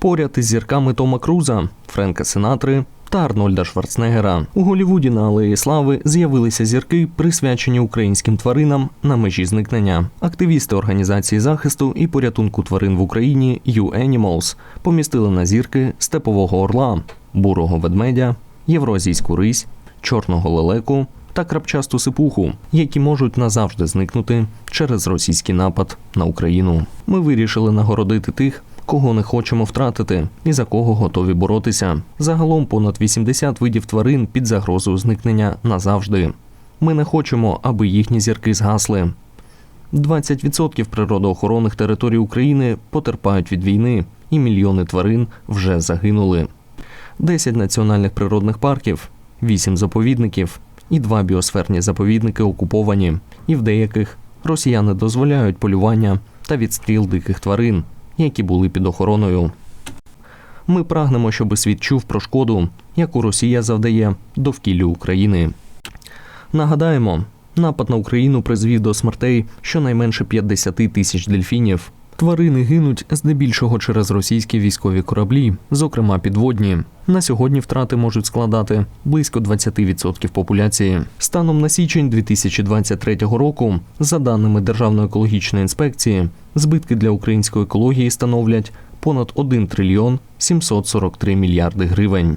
Поряд із зірками Тома Круза, Френка Синатри та Арнольда Шварценеггера. У Голлівуді на Алеї Слави з'явилися зірки, присвячені українським тваринам на межі зникнення. Активісти організації захисту і порятунку тварин в Україні U-Animals помістили на зірки степового орла, бурого ведмедя, євроазійську рись, чорного лелеку та крапчасту сипуху, які можуть назавжди зникнути через російський напад на Україну. Ми вирішили нагородити тих, кого не хочемо втратити і за кого готові боротися. Загалом понад 80 видів тварин під загрозою зникнення назавжди. Ми не хочемо, аби їхні зірки згасли. 20% природоохоронних територій України потерпають від війни, і мільйони тварин вже загинули. 10 національних природних парків, 8 заповідників і 2 біосферні заповідники окуповані, і в деяких росіяни дозволяють полювання та відстріл диких тварин, які були під охороною. Ми прагнемо, щоб світ чув про шкоду, яку Росія завдає довкіллю України. Нагадаємо, напад на Україну призвів до смертей щонайменше 50 тисяч дельфінів. Тварини гинуть здебільшого через російські військові кораблі, зокрема підводні. На сьогодні втрати можуть складати близько 20% популяції. Станом на січень 2023 року, за даними Державної екологічної інспекції, збитки для української екології становлять понад 1 трильйон 743 мільярди гривень.